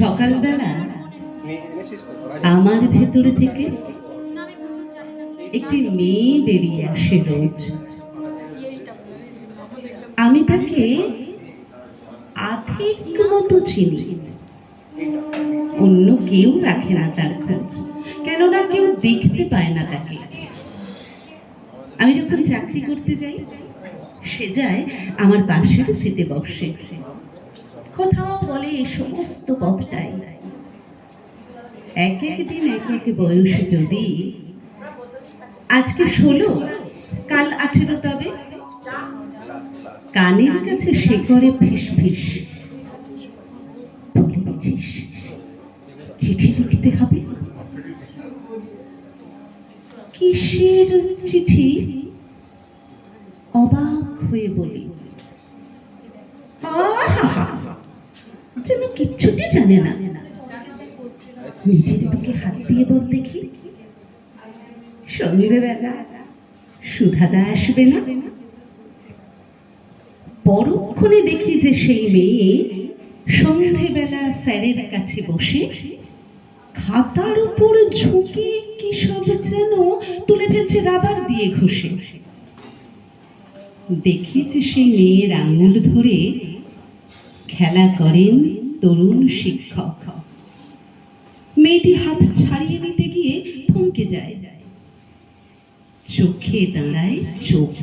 সকালবেলা আমার ভেতরে থেকে একটি মেয়ে বেরিয়ে আসে রোজ। আমি তাকে আধিক মতো চিনি। অন্য কেউ রাখে না তার খোঁজ। কেননা কেউ দেখতে পায় না তাকে। আমি যখন চাকরি করতে যাই, সে যায় আমার পাশের সিটে বসে। কোথাও বলে সমস্ত পথটাই এক এক দিন এক এক বয়স যদি, আজকে ষোলো, কাল আঠেরো তবে? কানের কাছে সে করে ফিস ফিস। চিঠি লিখতে হবে? কিসের চিঠি? অবাক হয়ে বলি। আহা! জানে না। দিকে হাত দিয়ে বল দেখি। সুধাদা আসবে না। পরক্ষণে দেখি যে সেই মেয়ে সন্ধেবেলা স্যারের কাছে বসে খাতার উপর ঝুঁকে কি সব যেন তুলে ফেলছে রাবার দিয়ে ঘষে। দেখি যে সেই মেয়ের আঙুল ধরে খেলা করেন তরুণ শিক্ষক। মেয়েটি হাত ছাড়িয়ে নিতে গিয়ে থমকে যায়। চোখে দাঁড়ায় চোখ।